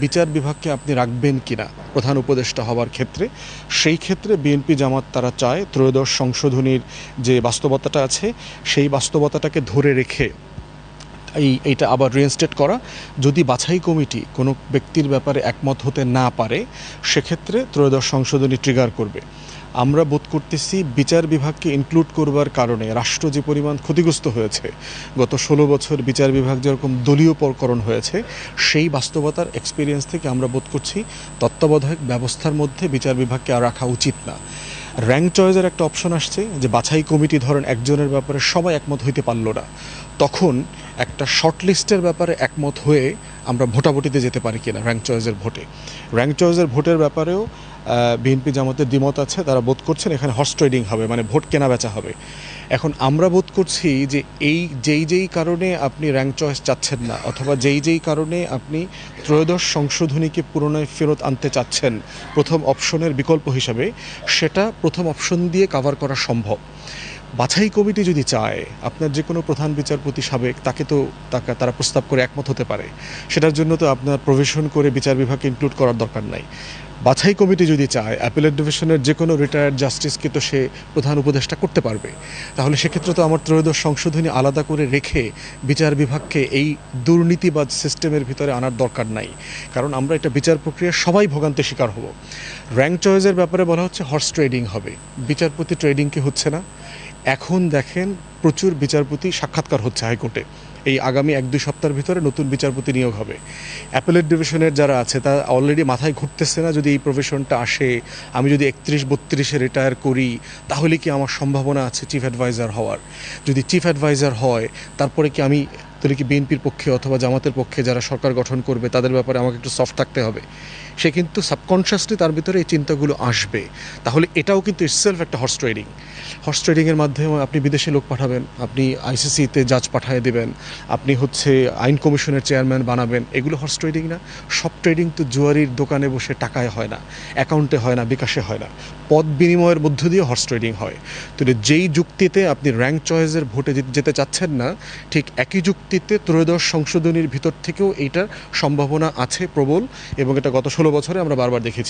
বিচার বিভাগকে আপনি রাখবেন কিনা? প্রধান উপদেষ্টা হওয়ার ক্ষেত্রে। সেই ক্ষেত্রে বিএনপি জামাত তারা চায় ত্রয়োদশ সংশোধনীর যে বাস্তবতাটা আছে, সেই বাস্তবতাটাকে ধরে রেখে এই, এইটা আবার রিইনস্টেট করা। যদি বাছাই কমিটি কোনো ব্যক্তির ব্যাপারে একমত হতে না পারে, সেক্ষেত্রে ত্রয়োদশ সংশোধনী ট্রিগার করবে। আমরা বোধ করতেছি বিচার বিভাগকে ইনক্লুড করবার কারণে রাষ্ট্র যে পরিমাণ ক্ষতিগ্রস্ত হয়েছে, গত ষোলো বছর বিচার বিভাগ যেরকম দলীয় পরকরণ হয়েছে, সেই বাস্তবতার এক্সপিরিয়েন্স থেকে আমরা বোধ করছি তত্ত্বাবধায়ক ব্যবস্থার মধ্যে বিচার বিভাগকে আর রাখা উচিত না। র্যাঙ্ক চয়েসের একটা অপশন আসছে যে বাছাই কমিটি ধরেন একজনের ব্যাপারে সবাই একমত হইতে পারল না। তখন একটা শর্ট লিস্টের ব্যাপারে একমত হয়ে আমরা ভোটাভুটিতে যেতে পারি কিনা র্যাঙ্ক চয়েসের ভোটে। র্যাঙ্ক চয়েসের ভোটের ব্যাপারেও বিএনপি জামাতের দ্বিমত আছে, তারা বোধ করছেন এখানে হর্স ট্রেডিং হবে মানে ভোট কেনা বেচা হবে। এখন আমরা বোধ করছি যে এই, যেই যেই কারণে আপনি র্যাঙ্ক চয়েস চাচ্ছেন না, অথবা যেই যেই কারণে আপনি ত্রয়োদশ সংশোধনীকে পুনরায় ফেরত আনতে চাচ্ছেন, প্রথম অপশনের বিকল্প হিসাবে, সেটা প্রথম অপশন দিয়ে কাভার করা সম্ভব। বাছাই কমিটি যদি চায়, আপনার যে কোনো প্রধান বিচারপতি সাবেক, তাকে তো তাকে, তারা প্রস্তাব করে একমত হতে পারে। সেটার জন্য তো আপনার প্রভিশন করে বিচার বিভাগকে ইনক্লুড করার দরকার নাই। বাছাই কমিটি যদি চায় অ্যাপেলেট ডিভিশনের যে কোনো রিটায়ার্ড জাস্টিসকে তো সে প্রধান উপদেষ্টা করতে পারবে। তাহলে সেক্ষেত্রে তো আমার ত্রয়োদশ সংশোধনী আলাদা করে রেখে বিচার বিভাগকে এই দুর্নীতিবাদ সিস্টেমের ভিতরে আনার দরকার নাই। কারণ আমরা এটা বিচার প্রক্রিয়া সবাই ভোগান্তের শিকার হব। র্যাঙ্ক চয়েসের ব্যাপারে বলা হচ্ছে হর্স ট্রেডিং হবে। বিচারপতি ট্রেডিং কি হচ্ছে না। এখন দেখেন প্রচুর বিচারপতি সাক্ষাৎকার হচ্ছে হাইকোর্টে। এই আগামী এক দুই সপ্তাহের ভিতরে নতুন বিচারপতি নিয়োগ হবে। অ্যাপেলেট ডিভিশনের যারা আছে, তা অলরেডি মাথায় ঘুরতেছে না যদি এই প্রফেশনটা আসে, আমি যদি একত্রিশ বত্রিশে রিটায়ার করি, তাহলে কি আমার সম্ভাবনা আছে চিফ অ্যাডভাইজার হওয়ার? যদি চিফ অ্যাডভাইজার হয়, তারপরে কি আমি তাহলে কি বিএনপির পক্ষে অথবা জামাতের পক্ষে যারা সরকার গঠন করবে, তাদের ব্যাপারে আমাকে একটু সফট থাকতে হবে। সে কিন্তু সাবকনশিয়াসলি তার ভিতরে এই চিন্তাগুলো আসবে। তাহলে এটাও কিন্তু ইটসেলফ একটা হর্স ট্রেডিং হর্স ট্রেডিংয়ের মাধ্যমে আপনি বিদেশে লোক পাঠাবেন, আপনি আইসিসিতে জাজ পাঠিয়ে দেবেন, আপনি হচ্ছে আইন কমিশনের চেয়ারম্যান বানাবেন, এগুলো হর্স ট্রেডিং না। সব ট্রেডিং তো জুয়ারির দোকানে বসে টাকায় হয় না অ্যাকাউন্টে হয় না, বিকাশে হয় না। পদ বিনিময়ের মধ্য দিয়ে হর্স ট্রেডিং হয়। তো যেই যুক্তিতে আপনি র্যাঙ্ক চয়েসের ভোটে যেতে- চাচ্ছেন না, ঠিক একই যুক্তিতে ত্রয়োদশ সংশোধনীর ভিতর থেকেও এইটার সম্ভাবনা আছে প্রবল এবং এটা গত ষোলো বছরে আমরা বারবার দেখেছি।